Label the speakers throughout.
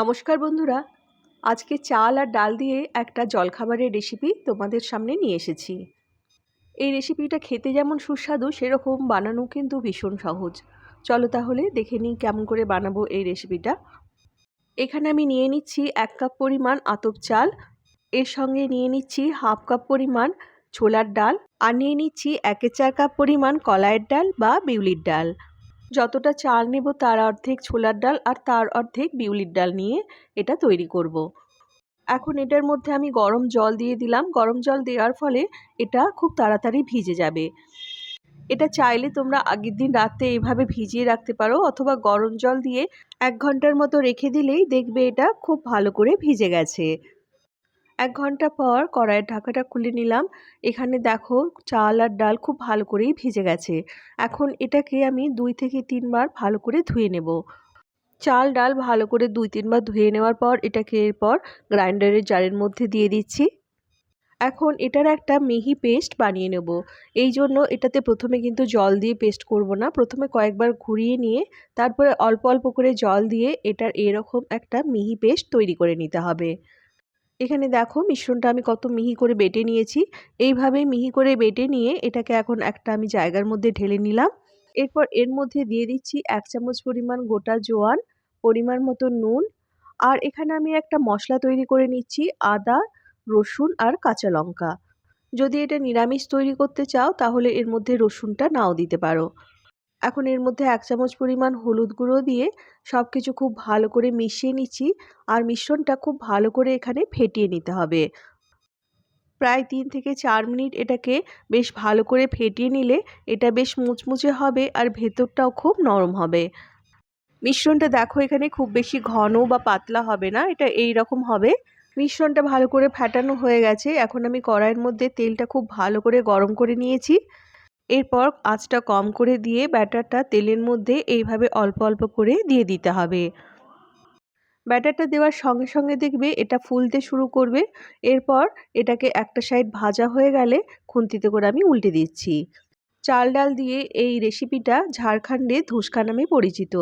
Speaker 1: নমস্কার বন্ধুরা। আজকে চাল আর ডাল দিয়ে একটা জলখাবারের রেসিপি তোমাদের সামনে নিয়ে এসেছি। এই রেসিপিটা খেতে যেমন সুস্বাদু, সেরকম বানানো কিন্তু ভীষণ সহজ। চলো তাহলে দেখে নিই কেমন করে বানাবো এই রেসিপিটা এখানে আমি নিয়ে নিচ্ছি এক কাপ পরিমাণ আতপ চাল, এর সঙ্গে নিয়ে নিচ্ছি হাফ কাপ পরিমাণ ছোলার ডাল, আর নিয়ে নিচ্ছি একে চার কাপ পরিমাণ কলাইয়ের ডাল বা বিউলির ডাল। যতটা চাল নেব তার অর্ধেক ছোলার ডাল আর তার অর্ধেক বিউলির ডাল নিয়ে এটা তৈরি করব। এখন এটার মধ্যে আমি গরম জল দিয়ে দিলাম। গরম জল দেওয়ার ফলে এটা খুব তাড়াতাড়ি ভিজে যাবে। এটা চাইলে তোমরা আগের দিন রাতে এইভাবে ভিজিয়ে রাখতে পারো অথবা গরম জল দিয়ে এক ঘণ্টার মতো রেখে দিলেই দেখবে এটা খুব ভালো করে ভিজে গেছে। এক ঘণ্টা পর কড়াইয়ের ঢাকাটা খুলে নিলাম। এখানে দেখো চাল আর ডাল খুব ভালো করেই ভিজে গেছে। এখন এটাকে আমি দুই থেকে তিনবার ভালো করে ধুয়ে নেব। চাল, ডাল ভালো করে দুই তিনবার ধুয়ে নেওয়ার পর এটাকে এরপর গ্রাইন্ডারের জারের মধ্যে দিয়ে দিচ্ছি। এখন এটার একটা মিহি পেস্ট বানিয়ে নেব। এই জন্য এটাতে প্রথমে কিন্তু জল দিয়ে পেস্ট করব না। প্রথমে কয়েকবার ঘুরিয়ে নিয়ে তারপরে অল্প অল্প করে জল দিয়ে এটার এরকম একটা মিহি পেস্ট তৈরি করে নিতে হবে। এখানে দেখো মিশ্রণটা আমি কত মিহি করে বেটে নিয়েছি। এইভাবে মিহি করে বেটে নিয়ে এটাকে এখন একটা আমি জায়গার মধ্যে ঢেলে নিলাম। এরপর এর মধ্যে দিয়ে দিচ্ছি এক চামচ পরিমাণ গোটা জোয়ান, পরিমাণ মতো নুন আর এখানে আমি একটা মশলা তৈরি করে নিচ্ছি, আদা, রসুন আর কাঁচা লঙ্কা। যদি এটা নিরামিষ তৈরি করতে চাও তাহলে এর মধ্যে রসুনটা নাও দিতে পারো। এখন এর মধ্যে এক চামচ পরিমাণ হলুদ গুঁড়ো দিয়ে সব কিছু খুব ভালো করে মিশিয়ে নিচ্ছি আর মিশ্রণটা খুব ভালো করে এখানে ফেটিয়ে নিতে হবে। প্রায় তিন থেকে চার মিনিট এটাকে বেশ ভালো করে ফেটিয়ে নিলে এটা বেশ মুচমুচে হবে আর ভেতরটাও খুব নরম হবে। মিশ্রণটা দেখো এখানে খুব বেশি ঘন বা পাতলা হবে না, এটা এই রকম হবে। মিশ্রণটা ভালো করে ফ্যাটানো হয়ে গেছে, এখন আমি কড়াইয়ের মধ্যে তেলটা খুব ভালো করে গরম করে নিয়েছি। এরপর আঁচটা কম করে দিয়ে ব্যাটারটা তেলের মধ্যে এইভাবে অল্প অল্প করে দিয়ে দিতে হবে। ব্যাটারটা দেওয়ার সঙ্গে সঙ্গে দেখবে এটা ফুলতে শুরু করবে। এরপর এটাকে একটা সাইড ভাজা হয়ে গেলে খুন্তিতে করে আমি উল্টে দিচ্ছি। চাল ডাল দিয়ে এই রেসিপিটা ঝাড়খণ্ডে ধুসকা নামে পরিচিত।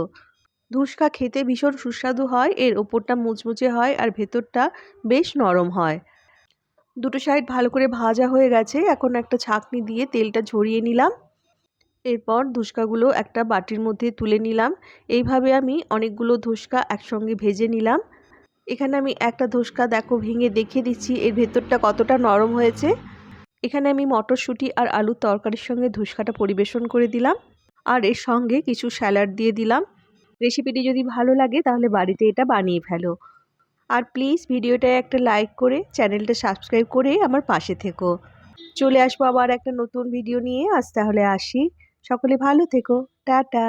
Speaker 1: ধুসকা খেতে ভীষণ সুস্বাদু হয়, এর ওপরটা মুচমুচে হয় আর ভেতরটা বেশ নরম হয়। দুটো সাইড ভালো করে ভাজা হয়ে গেছে। এখন একটা ছাঁকনি দিয়ে তেলটা ঝরিয়ে নিলাম। এরপর ধুসকাগুলো একটা বাটির মধ্যে তুলে নিলাম। এইভাবে আমি অনেকগুলো ধুসকা একসঙ্গে ভেজে নিলাম। এখানে আমি একটা ধুসকা দেখো ভেঙে দেখিয়ে দিচ্ছি। এর ভেতরটা কতটা নরম হয়েছে। এখানে আমি মটরশুঁটি আর আলুর তরকারির সঙ্গে ধুসকাটা পরিবেশন করে দিলাম। আর এর সঙ্গে কিছু স্যালাড দিয়ে দিলাম। রেসিপিটি যদি ভালো লাগে তাহলে বাড়িতে এটা বানিয়ে ফেলো। আর প্লিজ ভিডিওটায় একটা লাইক করে চ্যানেলটা সাবস্ক্রাইব করে আমার পাশে থেকো। চলে আসব আবার একটা নতুন ভিডিও নিয়ে। আজ তাহলে আসি। সকলে ভালো থেকো। টাটা।